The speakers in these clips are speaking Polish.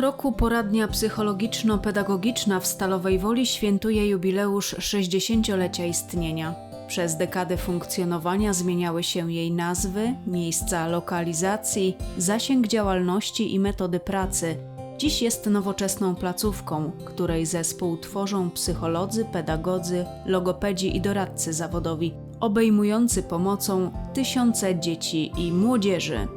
roku poradnia psychologiczno-pedagogiczna w Stalowej Woli świętuje jubileusz 60-lecia istnienia. Przez dekadę funkcjonowania zmieniały się jej nazwy, miejsca lokalizacji, zasięg działalności i metody pracy. Dziś jest nowoczesną placówką, której zespół tworzą psycholodzy, pedagodzy, logopedzi i doradcy zawodowi, obejmujący pomocą tysiące dzieci i młodzieży.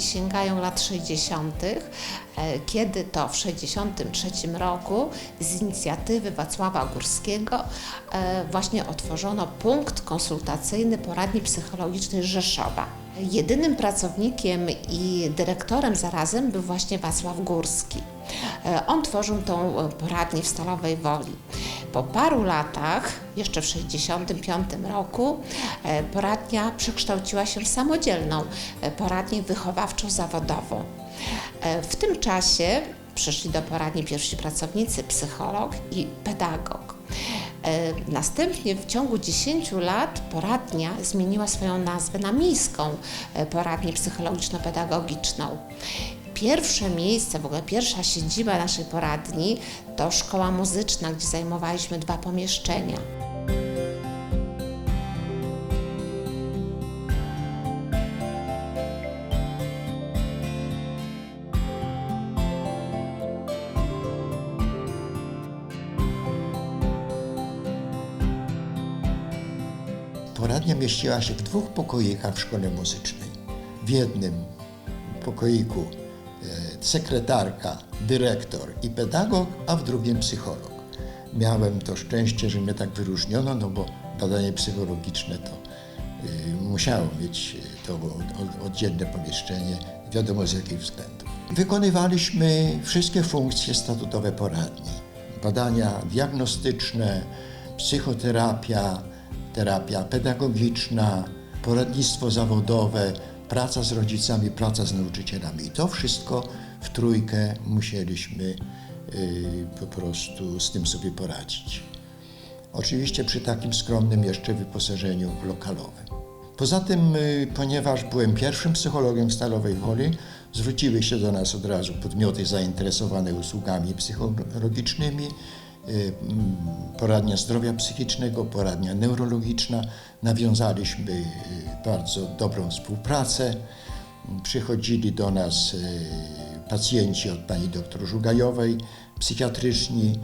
Sięgają lat 60., e, kiedy to w 63 roku z inicjatywy Wacława Górskiego e, właśnie otworzono punkt konsultacyjny poradni psychologicznej Rzeszowa. Jedynym pracownikiem i dyrektorem zarazem był właśnie Wacław Górski. E, On tworzył tą poradnię w Stalowej Woli. Po paru latach, jeszcze w 1965 roku, e, poradnia przekształciła się w samodzielną e, poradnię wychowawczo-zawodową. E, W tym czasie przyszli do poradni pierwsi pracownicy, psycholog i pedagog. Następnie w ciągu 10 lat poradnia zmieniła swoją nazwę na Miejską Poradnię Psychologiczno-Pedagogiczną. Pierwsze miejsce, w ogóle pierwsza siedziba naszej poradni to szkoła muzyczna, gdzie zajmowaliśmy dwa pomieszczenia. Poradnia mieściła się w dwóch pokoikach w szkole muzycznej. W jednym pokoiku sekretarka, dyrektor i pedagog, a w drugim psycholog. Miałem to szczęście, że mnie tak wyróżniono, no bo badanie psychologiczne to y, musiało mieć y, to od, od, oddzielne pomieszczenie, wiadomo z jakich względów. Wykonywaliśmy wszystkie funkcje statutowe poradni. Badania diagnostyczne, psychoterapia, terapia pedagogiczna, poradnictwo zawodowe, praca z rodzicami, praca z nauczycielami. I to wszystko w trójkę musieliśmy y, po prostu z tym sobie poradzić. Oczywiście przy takim skromnym jeszcze wyposażeniu lokalowym. Poza tym, y, ponieważ byłem pierwszym psychologiem w Stalowej Woli, zwróciły się do nas od razu podmioty zainteresowane usługami psychologicznymi, y, mm, poradnia zdrowia psychicznego, poradnia neurologiczna. Nawiązaliśmy bardzo dobrą współpracę. Przychodzili do nas pacjenci od pani doktor Żugajowej, psychiatryczni,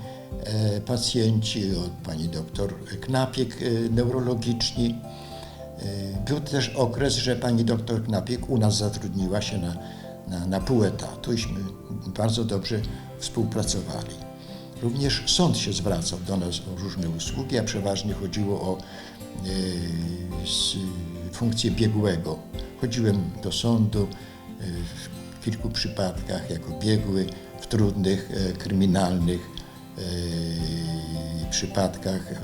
e, pacjenci od pani doktor Knapiek, y, neurologiczni. Y, Był też okres, że pani doktor Knapiek u nas zatrudniła się na, na, na pół etatu iśmy bardzo dobrze współpracowali. Również sąd się zwracał do nas o różne usługi, a przeważnie chodziło o e, funkcję biegłego. Chodziłem do sądu e, w kilku przypadkach jako biegły, w trudnych, e, kryminalnych e, przypadkach e,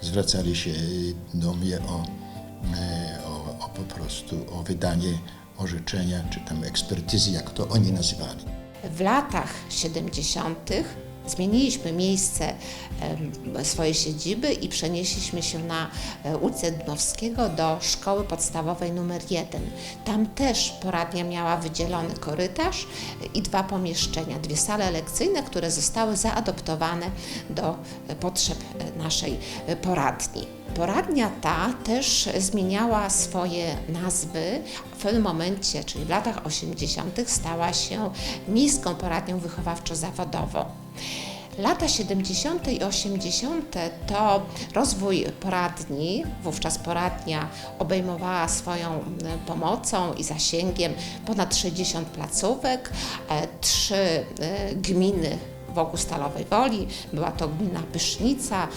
zwracali się do mnie o, o, o po prostu o wydanie orzeczenia, czy tam ekspertyzy, jak to oni nazywali. W latach 70. zmieniliśmy miejsce swojej siedziby i przenieśliśmy się na e, ulicę Dnowskiego do szkoły podstawowej numer 1. Tam też poradnia miała wydzielony korytarz i dwa pomieszczenia, dwie sale lekcyjne, które zostały zaadoptowane do e, potrzeb e, naszej e, poradni. Poradnia ta też zmieniała swoje nazwy. W pewnym momencie, czyli w latach 80., stała się Miejską Poradnią Wychowawczo-Zawodową. Lata 70. i 80. to rozwój poradni. Wówczas poradnia obejmowała swoją e, pomocą i zasięgiem ponad 60 placówek, e, trzy e, gminy wokół Stalowej Woli. Była to gmina Pysznica,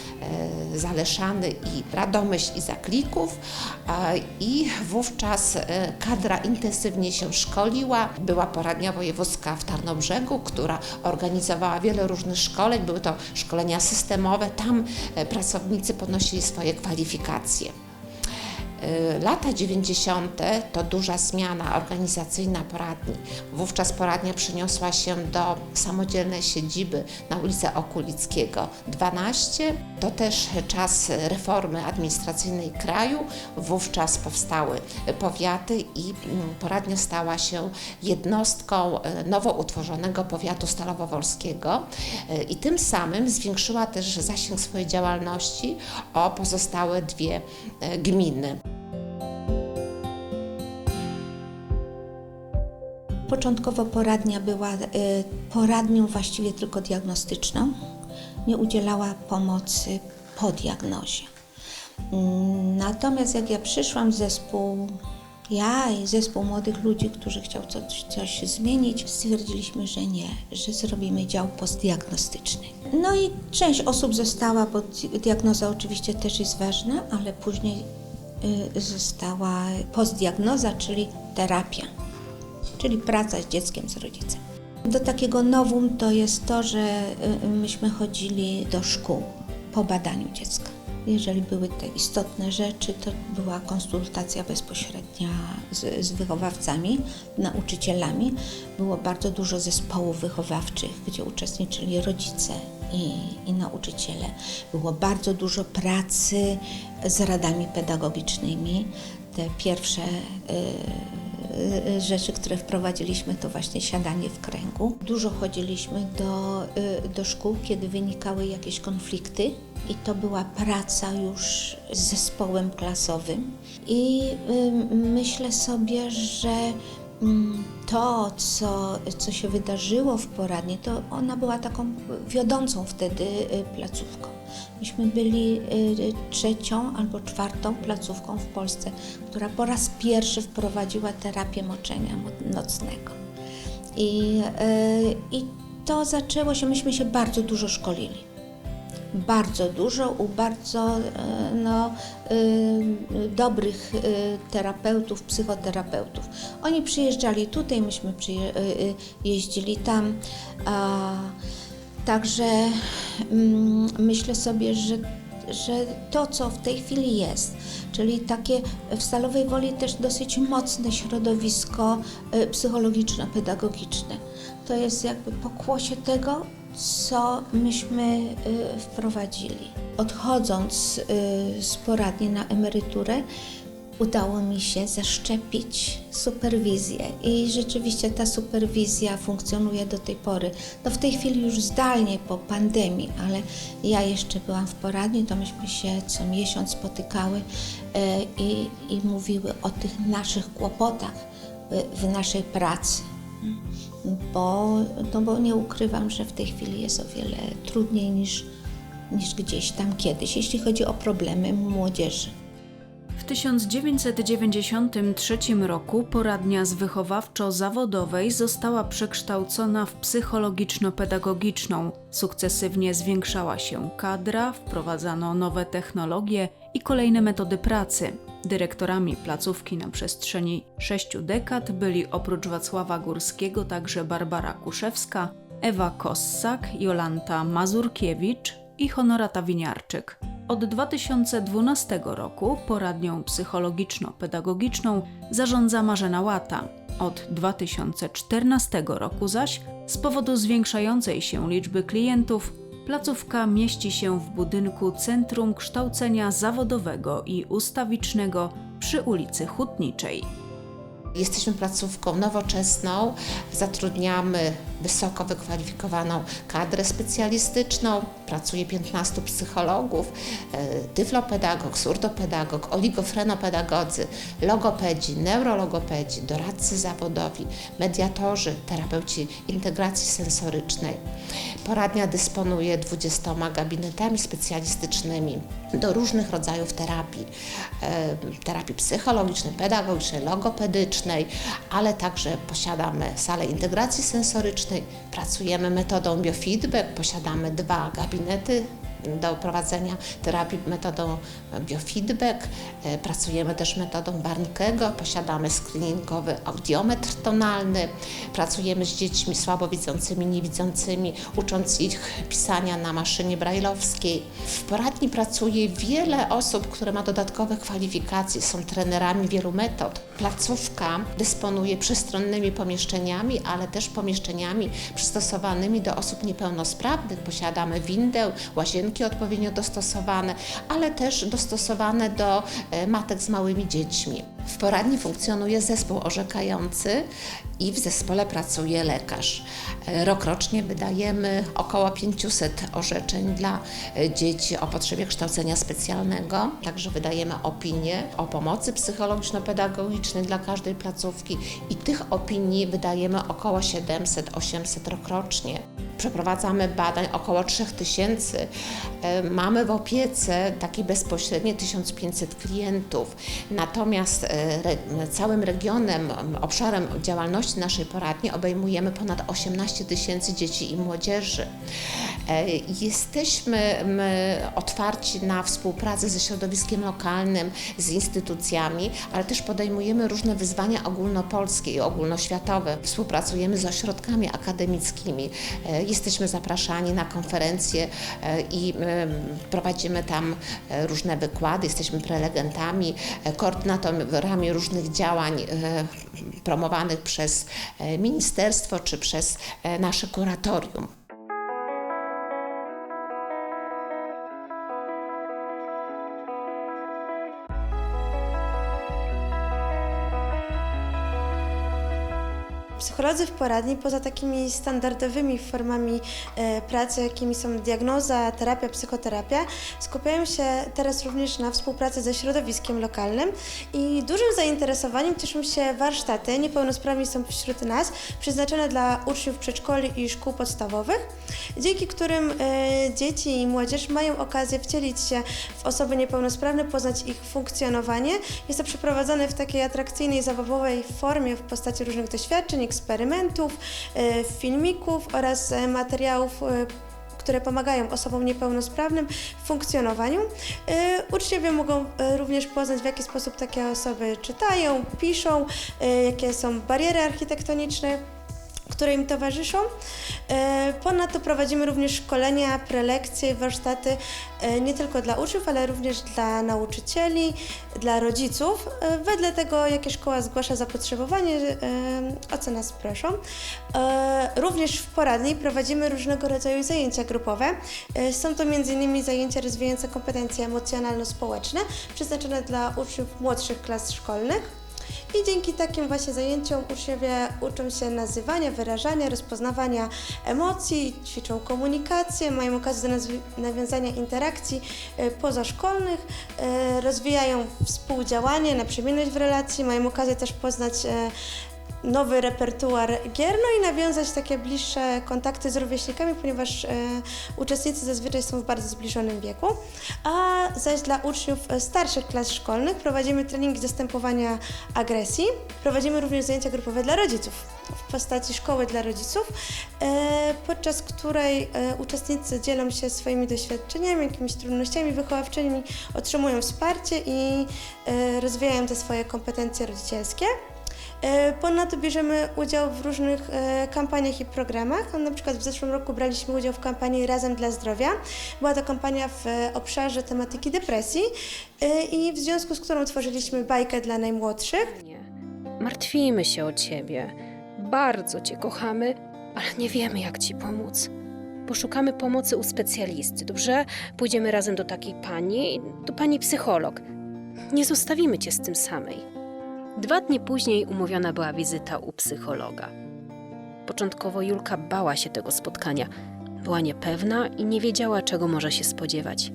e, Zaleszany i Radomyśl i Zaklików. E, I wówczas e, kadra intensywnie się szkoliła. Była poradnia wojewódzka w Tarnobrzegu, która organizowała wiele różnych szkoleń. Były to szkolenia systemowe. Tam pracownicy podnosili swoje kwalifikacje. Y, Lata 90. to duża zmiana organizacyjna poradni. Wówczas poradnia przeniosła się do samodzielnej siedziby na ulicę Okulickiego 12. To też czas reformy administracyjnej kraju. Wówczas powstały powiaty i mm, poradnia stała się jednostką y, nowo utworzonego powiatu stalowowolskiego y, i tym samym zwiększyła też zasięg swojej działalności o pozostałe dwie gminy. Początkowo poradnia była y, poradnią właściwie tylko diagnostyczną. Nie udzielała pomocy po diagnozie. Mm, Natomiast jak ja przyszłam, zespół, ja i zespół młodych ludzi, którzy chciał coś, coś zmienić, stwierdziliśmy, że nie, że zrobimy dział postdiagnostyczny. No i część osób została, bo di- diagnoza oczywiście też jest ważna, ale później y, została postdiagnoza, czyli terapia czyli praca z dzieckiem, z rodzicem. Do takiego nowum to jest to, że y, myśmy chodzili do szkół po badaniu dziecka. Jeżeli były te istotne rzeczy, to była konsultacja bezpośrednia z, z wychowawcami, nauczycielami. Było bardzo dużo zespołów wychowawczych, gdzie uczestniczyli rodzice i, i nauczyciele. Było bardzo dużo pracy z radami pedagogicznymi. Te pierwsze y, y, rzeczy, które wprowadziliśmy, to właśnie siadanie w kręgu. Dużo chodziliśmy do, y, do szkół, kiedy wynikały jakieś konflikty, i to była praca już z zespołem klasowym. I y, myślę sobie, że to, co, co się wydarzyło w poradni, to ona była taką wiodącą wtedy y, placówką. Myśmy byli y, trzecią albo czwartą placówką w Polsce, która po raz pierwszy wprowadziła terapię moczenia mo- nocnego. I, y, I to zaczęło się, myśmy się bardzo dużo szkolili. Bardzo dużo u bardzo y, no, y, dobrych y, terapeutów, psychoterapeutów. Oni przyjeżdżali tutaj, myśmy jeździli tam. Także mm, myślę sobie, że, że to, co w tej chwili jest, czyli takie w Stalowej Woli też dosyć mocne środowisko psychologiczno-pedagogiczne, to jest jakby pokłosie tego, co myśmy y, wprowadzili. Odchodząc y, z poradni na emeryturę, udało mi się zaszczepić superwizję i rzeczywiście ta superwizja funkcjonuje do tej pory. No w tej chwili już zdalnie po pandemii, ale ja jeszcze byłam w poradni, to myśmy się co miesiąc spotykały e, i, i mówiły o tych naszych kłopotach w naszej pracy. Bo, no bo nie ukrywam, że w tej chwili jest o wiele trudniej niż, niż gdzieś tam kiedyś, jeśli chodzi o problemy młodzieży. W 1993 roku poradnia z wychowawczo-zawodowej została przekształcona w psychologiczno-pedagogiczną. Sukcesywnie zwiększała się kadra, wprowadzano nowe technologie i kolejne metody pracy. Dyrektorami placówki na przestrzeni sześciu dekad byli oprócz Wacława Górskiego także Barbara Kuszewska, Ewa Kossak, Jolanta Mazurkiewicz i Honorata Winiarczyk. Od 2012 roku poradnią psychologiczno-pedagogiczną zarządza Marzena Łata. Od 2014 roku zaś, z powodu zwiększającej się liczby klientów, placówka mieści się w budynku Centrum Kształcenia Zawodowego i Ustawicznego przy ulicy Hutniczej. Jesteśmy placówką nowoczesną, zatrudniamy wysoko wykwalifikowaną kadrę specjalistyczną, pracuje 15 psychologów, e, tyflopedagog, surdopedagog, oligofrenopedagodzy, logopedzi, neurologopedzi, doradcy zawodowi, mediatorzy, terapeuci integracji sensorycznej. Poradnia dysponuje 20 gabinetami specjalistycznymi do różnych rodzajów terapii, e, terapii psychologicznej, pedagogicznej, logopedycznej, ale także posiadamy salę integracji sensorycznej, pracujemy metodą biofeedback, posiadamy dwa gabinety do prowadzenia terapii metodą biofeedback. E, Pracujemy też metodą Warnkego, posiadamy screeningowy audiometr tonalny, pracujemy z dziećmi słabowidzącymi, niewidzącymi, ucząc ich pisania na maszynie brajlowskiej. W poradni pracuje wiele osób, które ma dodatkowe kwalifikacje, są trenerami wielu metod. Placówka dysponuje przestronnymi pomieszczeniami, ale też pomieszczeniami przystosowanymi do osób niepełnosprawnych. Posiadamy windę, łazienki odpowiednio dostosowane, ale też dostosowane do e, matek z małymi dziećmi. W poradni funkcjonuje zespół orzekający i w zespole pracuje lekarz. E, Rokrocznie wydajemy około 500 orzeczeń dla e, dzieci o potrzebie kształcenia specjalnego. Także wydajemy opinie o pomocy psychologiczno-pedagogicznej dla każdej placówki i tych opinii wydajemy około 700-800 rokrocznie. Przeprowadzamy badań około 3000. E, Mamy w opiece takie bezpośrednie 1500 klientów. Natomiast e, całym regionem, obszarem działalności naszej poradni obejmujemy ponad 18 tysięcy dzieci i młodzieży. E, Jesteśmy otwarci na współpracę ze środowiskiem lokalnym, z instytucjami, ale też podejmujemy różne wyzwania ogólnopolskie i ogólnoświatowe. Współpracujemy z ośrodkami akademickimi. E, Jesteśmy zapraszani na konferencje e, i prowadzimy tam różne wykłady, jesteśmy prelegentami, koordynatorami różnych działań promowanych przez ministerstwo czy przez nasze kuratorium. Psycholodzy w poradni, poza takimi standardowymi formami e, pracy, jakimi są diagnoza, terapia, psychoterapia, skupiają się teraz również na współpracy ze środowiskiem lokalnym i dużym zainteresowaniem cieszą się warsztaty, niepełnosprawni są wśród nas, przeznaczone dla uczniów przedszkoli i szkół podstawowych, dzięki którym e, dzieci i młodzież mają okazję wcielić się w osoby niepełnosprawne, poznać ich funkcjonowanie. Jest to przeprowadzane w takiej atrakcyjnej, zabawowej formie w postaci różnych doświadczeń, eksperymentów, e, filmików oraz e, materiałów e, które pomagają osobom niepełnosprawnym w funkcjonowaniu. E, Uczniowie mogą e, również poznać, w jaki sposób takie osoby czytają, piszą, jakie są bariery architektoniczne które im towarzyszą. E, Ponadto prowadzimy również szkolenia, prelekcje, warsztaty e, nie tylko dla uczniów, ale również dla nauczycieli, dla rodziców, e, wedle tego, jakie szkoła zgłasza zapotrzebowanie, o co nas proszą. Również w poradni prowadzimy różnego rodzaju zajęcia grupowe. Są to m.in. zajęcia rozwijające kompetencje emocjonalno-społeczne, przeznaczone dla uczniów młodszych klas szkolnych. I dzięki takim właśnie zajęciom uczniowie uczą się nazywania, wyrażania, rozpoznawania emocji, ćwiczą komunikację, mają okazję do nawiązania interakcji e, pozaszkolnych, e, rozwijają współdziałanie, naprzemienność w relacji, mają okazję też poznać e, nowy repertuar gier, no i nawiązać takie bliższe kontakty z rówieśnikami, ponieważ e, uczestnicy zazwyczaj są w bardzo zbliżonym wieku. A zaś dla uczniów e, starszych klas szkolnych prowadzimy treningi zastępowania agresji. Prowadzimy również zajęcia grupowe dla rodziców w postaci szkoły dla rodziców, e, podczas której e, uczestnicy dzielą się swoimi doświadczeniami, jakimiś trudnościami wychowawczymi, otrzymują wsparcie i e, rozwijają te swoje kompetencje rodzicielskie. E, Ponadto bierzemy udział w różnych e, kampaniach i programach. Na przykład w zeszłym roku braliśmy udział w kampanii Razem dla Zdrowia. Była to kampania w e, obszarze tematyki depresji i w związku z którą tworzyliśmy bajkę dla najmłodszych. Martwimy się o ciebie. Bardzo cię kochamy, ale nie wiemy, jak ci pomóc. Poszukamy pomocy u specjalisty, dobrze? Pójdziemy razem do takiej pani, do pani psycholog. Nie zostawimy cię z tym samej. Dwa dni później umówiona była wizyta u psychologa. Początkowo Julka bała się tego spotkania. Była niepewna i nie wiedziała, czego może się spodziewać.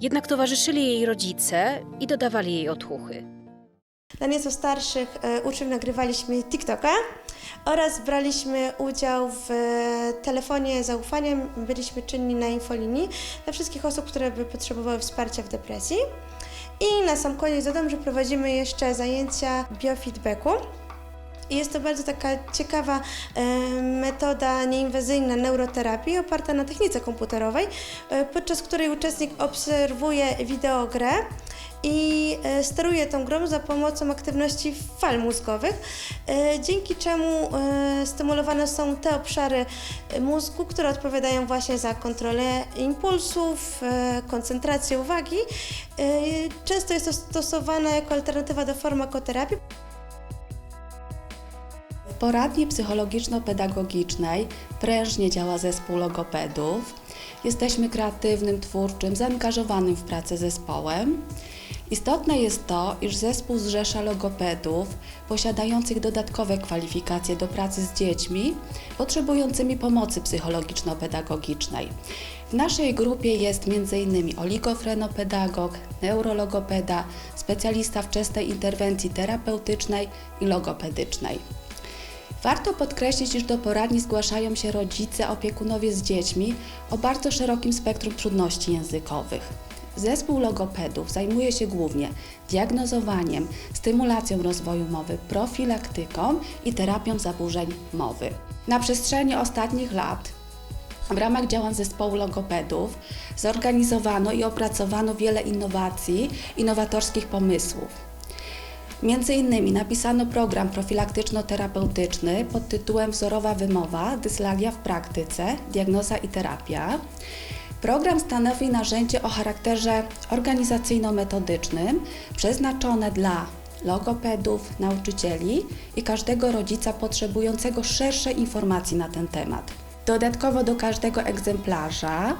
Jednak towarzyszyli jej rodzice i dodawali jej otuchy. Dla nieco starszych e, uczniów nagrywaliśmy TikToka oraz braliśmy udział w e, telefonie zaufania. Byliśmy czynni na infolinii dla wszystkich osób, które by potrzebowały wsparcia w depresji. I na sam koniec dodam, że prowadzimy jeszcze zajęcia biofeedbacku. I jest to bardzo taka ciekawa e, metoda nieinwazyjna neuroterapii oparta na technice komputerowej, e, podczas której uczestnik obserwuje wideogrę i e, steruje tą grą za pomocą aktywności fal mózgowych, e, dzięki czemu e, stymulowane są te obszary mózgu, które odpowiadają właśnie za kontrolę impulsów, koncentrację uwagi. Często jest to stosowane jako alternatywa do farmakoterapii. W poradni psychologiczno-pedagogicznej prężnie działa zespół logopedów. Jesteśmy kreatywnym, twórczym, zaangażowanym w pracę zespołem. Istotne jest to, iż zespół zrzesza logopedów posiadających dodatkowe kwalifikacje do pracy z dziećmi potrzebującymi pomocy psychologiczno-pedagogicznej. W naszej grupie jest m.in. oligofrenopedagog, neurologopeda, specjalista wczesnej interwencji terapeutycznej i logopedycznej. Warto podkreślić, iż do poradni zgłaszają się rodzice, opiekunowie z dziećmi o bardzo szerokim spektrum trudności językowych. Zespół logopedów zajmuje się głównie diagnozowaniem, stymulacją rozwoju mowy, profilaktyką i terapią zaburzeń mowy. Na przestrzeni ostatnich lat w ramach działań zespołu logopedów zorganizowano i opracowano wiele innowacji, innowatorskich pomysłów. Między innymi napisano program profilaktyczno-terapeutyczny pod tytułem Wzorowa wymowa, dyslalia w praktyce, diagnoza i terapia. Program stanowi narzędzie o charakterze organizacyjno-metodycznym przeznaczone dla logopedów, nauczycieli i każdego rodzica potrzebującego szerszej informacji na ten temat. Dodatkowo do każdego egzemplarza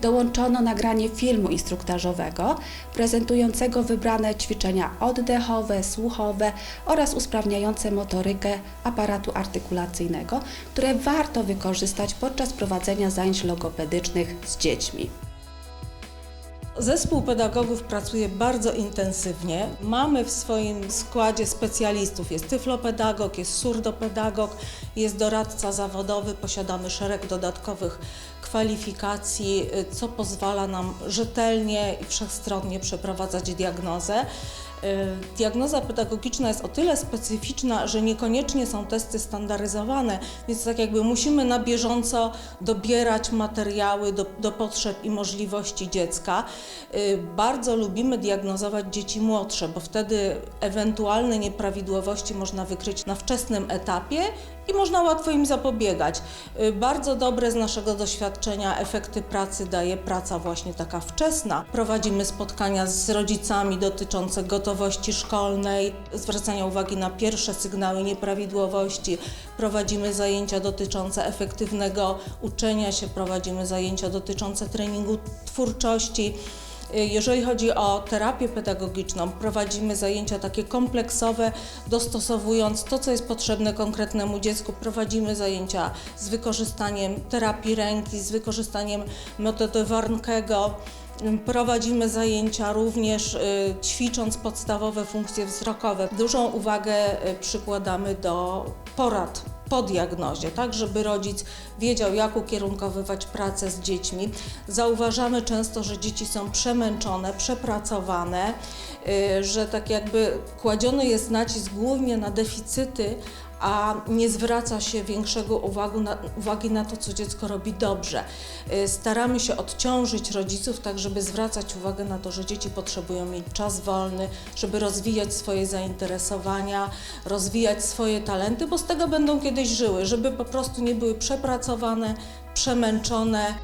dołączono nagranie filmu instruktażowego prezentującego wybrane ćwiczenia oddechowe, słuchowe oraz usprawniające motorykę aparatu artykulacyjnego, które warto wykorzystać podczas prowadzenia zajęć logopedycznych z dziećmi. Zespół pedagogów pracuje bardzo intensywnie. Mamy w swoim składzie specjalistów. Jest tyflopedagog, jest surdopedagog, jest doradca zawodowy. Posiadamy szereg dodatkowych kwalifikacji, y, co pozwala nam rzetelnie i wszechstronnie przeprowadzać diagnozę. Y, Diagnoza pedagogiczna jest o tyle specyficzna, że niekoniecznie są testy standaryzowane, więc tak jakby musimy na bieżąco dobierać materiały do, do potrzeb i możliwości dziecka. Y, Bardzo lubimy diagnozować dzieci młodsze, bo wtedy ewentualne nieprawidłowości można wykryć na wczesnym etapie i można łatwo im zapobiegać. Y, Bardzo dobre z naszego doświadczenia efekty pracy daje praca właśnie taka wczesna. Prowadzimy spotkania z rodzicami dotyczące gotowości szkolnej, zwracania uwagi na pierwsze sygnały nieprawidłowości. Prowadzimy zajęcia dotyczące efektywnego uczenia się, prowadzimy zajęcia dotyczące treningu twórczości. Jeżeli chodzi o terapię pedagogiczną, prowadzimy zajęcia takie kompleksowe, dostosowując to, co jest potrzebne konkretnemu dziecku. Prowadzimy zajęcia z wykorzystaniem terapii ręki, z wykorzystaniem metody Warnkego. Prowadzimy zajęcia również y, ćwicząc podstawowe funkcje wzrokowe. Dużą uwagę y, przykładamy do porad po diagnozie, tak żeby rodzic wiedział, jak ukierunkowywać pracę z dziećmi. Zauważamy często, że dzieci są przemęczone, przepracowane, że tak jakby kładziony jest nacisk głównie na deficyty, a nie zwraca się większego uwagi na, uwagi na to, co dziecko robi dobrze. Y, Staramy się odciążyć rodziców, tak żeby zwracać uwagę na to, że dzieci potrzebują mieć czas wolny, żeby rozwijać swoje zainteresowania, rozwijać swoje talenty, bo z tego będą kiedyś żyły, żeby po prostu nie były przepracowane, przemęczone.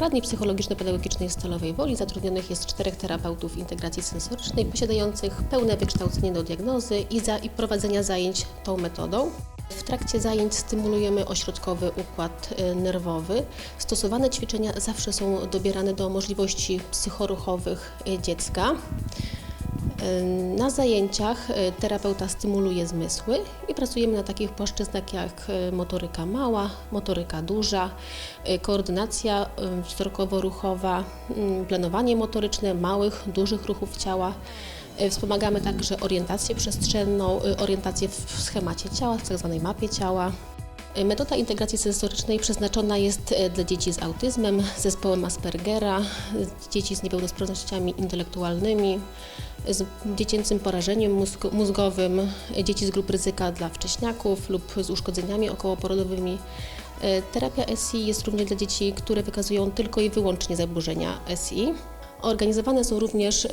Poradni psychologiczno-pedagogicznej Stalowej Woli zatrudnionych jest czterech terapeutów integracji sensorycznej posiadających pełne wykształcenie do diagnozy i, za, i prowadzenia zajęć tą metodą. W trakcie zajęć stymulujemy ośrodkowy układ y, nerwowy. Stosowane ćwiczenia zawsze są dobierane do możliwości psychoruchowych y, dziecka. Na zajęciach y, terapeuta stymuluje zmysły i pracujemy na takich płaszczyznach jak y, motoryka mała, motoryka duża, y, koordynacja wzrokowo-ruchowa, y, planowanie motoryczne małych, dużych ruchów ciała, Wspomagamy także orientację przestrzenną, orientację w schemacie ciała, w tzw. mapie ciała. E, Metoda integracji sensorycznej przeznaczona jest e, dla dzieci z autyzmem, zespołem Aspergera, e, dzieci z niepełnosprawnościami intelektualnymi, z dziecięcym porażeniem mózg- mózgowym, dzieci z grup ryzyka dla wcześniaków lub z uszkodzeniami okołoporodowymi. Terapia SI jest również dla dzieci, które wykazują tylko i wyłącznie zaburzenia SI. Organizowane są również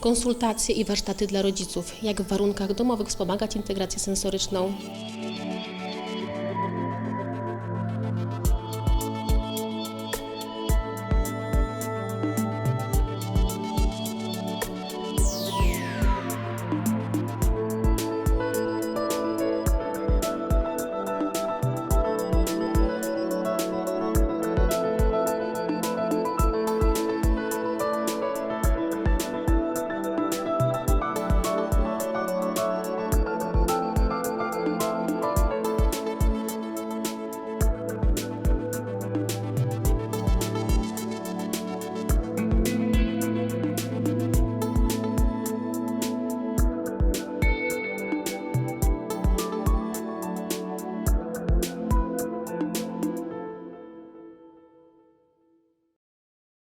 konsultacje i warsztaty dla rodziców, jak w warunkach domowych wspomagać integrację sensoryczną.